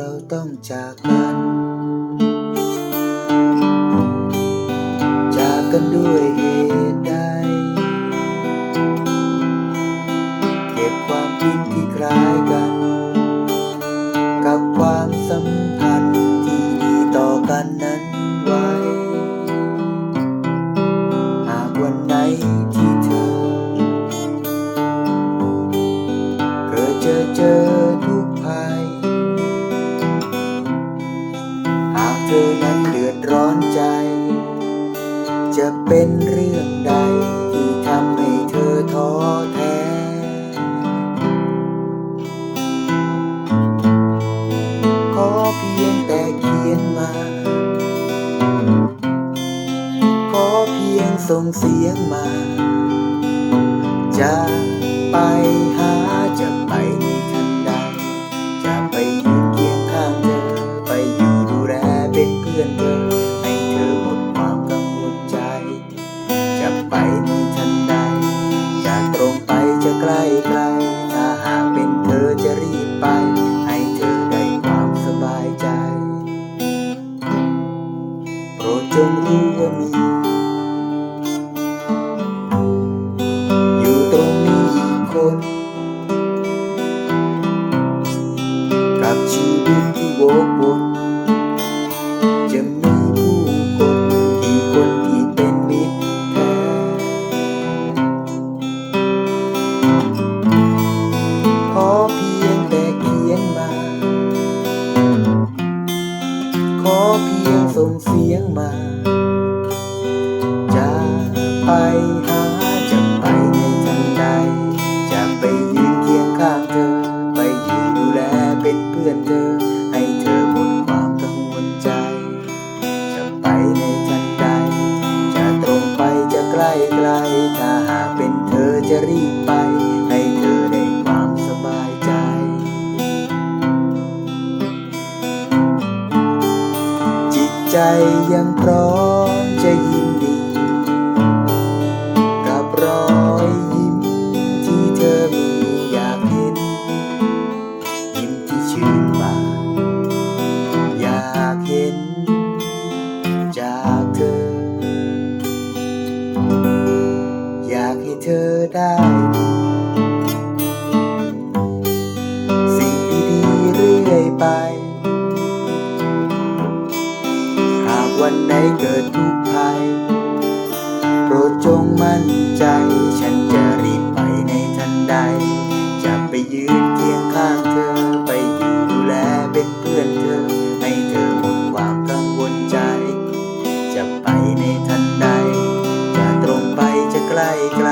เราต้องจากกัน จากกันด้วยเหตุใด เก็บความคิดที่คล้ายกัน ร้อนใจ จะเป็นเรื่องใดที่ทำให้เธอท้อแท้ ขอเพียงแต่เขียนมา ขอเพียงส่งเสียงมา จะไปหาจะไปในทันใด จะไปยืนเคียงข้างเธอ ไปอยู่ดูแลเป็นเพื่อนเธอ เพียงส่งเสียงมา จะไปหาจะไปในทันใด จะไปยืนเคียงข้างเธอ ไปอยู่ดูแลเป็นเพื่อนเธอ ให้เธอหมดความกังวลใจ จะไปในทันใด จะตรงไปจะใกล้ไกล ถ้าหากเป็นเธอจะรีบไป ใจยังพร้อมจะยินดี กับรอยยิ้มที่เธอมีอยากเห็น ยิ้มที่ชื่นบานอยากเห็น จากเธอ อยากให้เธอได้สิ่งดีๆเรื่อยไป เกิดทุกภัย โปรดจงมั่นใจ ฉันจะรีบไปในทันใด จะไปยืนเคียงข้างเธอ ไปอยู่ดูแลเป็นเพื่อนเธอ ให้เธอหมดความกังวลใจ จะไปในทันใด จะตรงไปจะใกล้ไกล